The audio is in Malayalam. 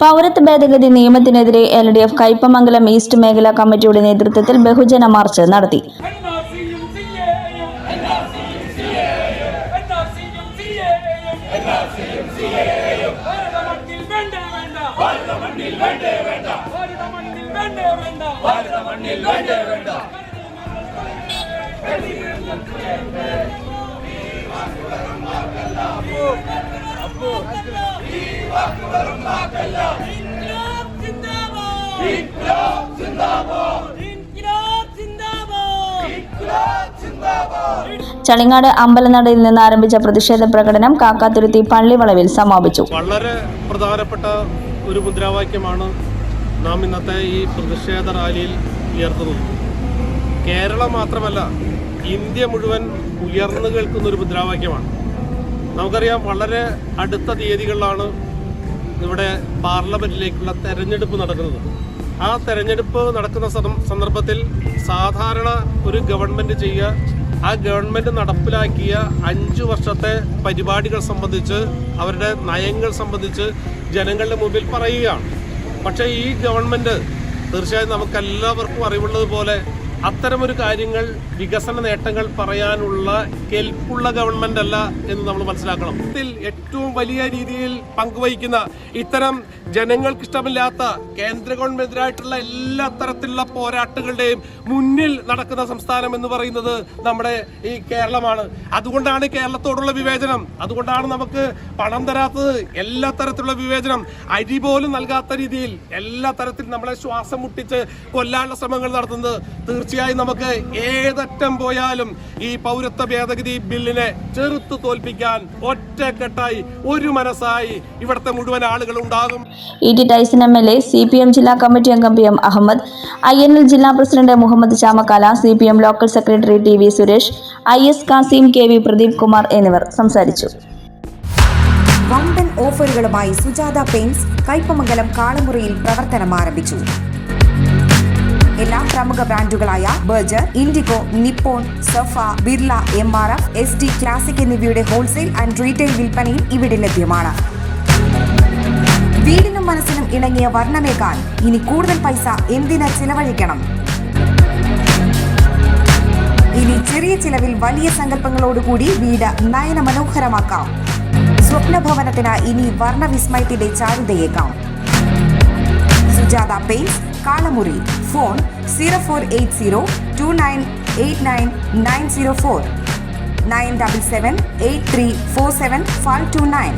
പൗരത്വ ഭേദഗതി നിയമത്തിനെതിരെ L D F Kaipamangalam east മേഖലാ കമ്മിറ്റിയുടെ നേതൃത്വത്തിൽ ബഹുജന മാർച്ച് നടത്തി വേണ്ട വേണ്ട വേണ്ട ചളിങ്ങാട് അമ്പലനടയിൽ നിന്ന് ആരംഭിച്ച പ്രതിഷേധ പ്രകടനം കാക്കാത്തുരുത്തി പള്ളിവളവിൽ സമാപിച്ചു. വളരെ പ്രധാനപ്പെട്ട ഒരു മുദ്രാവാക്യമാണ് നാം ഇന്നത്തെ ഈ പ്രതിഷേധ റാലിയിൽ ഉയർത്തുന്നത്. കേരളം മാത്രമല്ല ഇന്ത്യ മുഴുവൻ ഉയർന്നു കേൾക്കുന്ന ഒരു മുദ്രാവാക്യമാണ്. നമുക്കറിയാം വളരെ അടുത്ത തീയതികളിലാണ് ഇവിടെ പാർലമെന്റിലേക്കുള്ള തെരഞ്ഞെടുപ്പ് നടക്കുന്നത്. ആ തെരഞ്ഞെടുപ്പ് നടക്കുന്ന സന്ദർഭത്തിൽ സാധാരണ ഒരു ഗവൺമെന്റ് ചെയ്യുക ആ ഗവൺമെന്റ് നടപ്പിലാക്കിയ അഞ്ചു വർഷത്തെ പരിപാടികൾ സംബന്ധിച്ച് അവരുടെ നയങ്ങൾ സംബന്ധിച്ച് ജനങ്ങളുടെ മുമ്പിൽ പറയുകയാണ്. പക്ഷേ ഈ ഗവൺമെന്റ് തീർച്ചയായും നമുക്കെല്ലാവർക്കും അറിവുള്ളതുപോലെ അത്തരമൊരു കാര്യങ്ങൾ വികസന നേട്ടങ്ങൾ പറയാനുള്ള കെൽപ്പുള്ള ഗവൺമെന്റ് അല്ല എന്ന് നമ്മൾ മനസ്സിലാക്കണം. ഇതിൽ ഏറ്റവും വലിയ രീതിയിൽ പങ്കുവഹിക്കുന്ന ഇത്തരം ജനങ്ങൾക്ക് ഇഷ്ടമില്ലാത്ത കേന്ദ്ര ഗവൺമെന്റിനായിട്ടുള്ള എല്ലാ തരത്തിലുള്ള പോരാട്ടങ്ങളുടെയും മുന്നിൽ നടക്കുന്ന സംസ്ഥാനം എന്ന് പറയുന്നത് നമ്മുടെ ഈ കേരളമാണ്. അതുകൊണ്ടാണ് കേരളത്തോടുള്ള വിവേചനം. അതുകൊണ്ടാണ് നമുക്ക് പണം തരാത്തത്. എല്ലാ തരത്തിലുള്ള വിവേചനം. അരി പോലും നൽകാത്ത രീതിയിൽ എല്ലാ തരത്തിലും നമ്മളെ ശ്വാസം മുട്ടിച്ച് കൊല്ലാനുള്ള ശ്രമങ്ങൾ നടത്തുന്നത്. തീർച്ചയായും നമുക്ക് ഏതറ്റം പോയാലും ഈ പൗരത്വ ഭേദഗതി ബില്ലിനെ ചെറുത്തു തോൽപ്പിക്കാൻ ഒറ്റക്കെട്ടായി ഒരു മനസ്സായി ഇവിടുത്തെ മുഴുവൻ ആളുകൾ ഉണ്ടാകും. E T Tyson M L A C P M ജില്ലാ കമ്മിറ്റി അംഗം P M Ahmed I N L ജില്ലാ president Muhammad Chamakkala C P M local secretary T V Suresh I S Kasim K V Pradeep Kumar എന്നിവർ സംസാരിച്ചു. വമ്പൻ ഓഫറുകളുമായി സുജാത പെയിന്റ്സ് കൈപ്പമംഗലം കാളമുറിയിൽ പ്രവർത്തനം ആരംഭിച്ചു എല്ലാ പ്രമുഖ ബ്രാൻഡുകളായ Berger Indigo Nippon Safa Birla M R F S D classic എന്നിവയുടെ ഹോൾസെയിൽ ആൻഡ് റീറ്റെയിൽ വിൽപ്പനയും ഇവിടെ ലഭ്യമാണ്. വീടിനും മനസ്സിനും ഇണങ്ങിയ വർണമേക്കാൻ ഇനി കൂടുതൽ പൈസ എന്തിന് ചിലവഴിക്കണം? ഇനി ചെറിയ ചിലവിൽ വലിയ സങ്കല്പങ്ങളോടുകൂടി വീട് നയന മനോഹരമാക്കാം സ്വപ്നഭവനത്തിന് ഇനി വർണവിസ്മയത്തിന്റെ ചാരുതയേക്കാം. Sujatha paints Kalamuri phone zero four eight zero two nine eight nine nine zero four nine double seven eight three four seven five two nine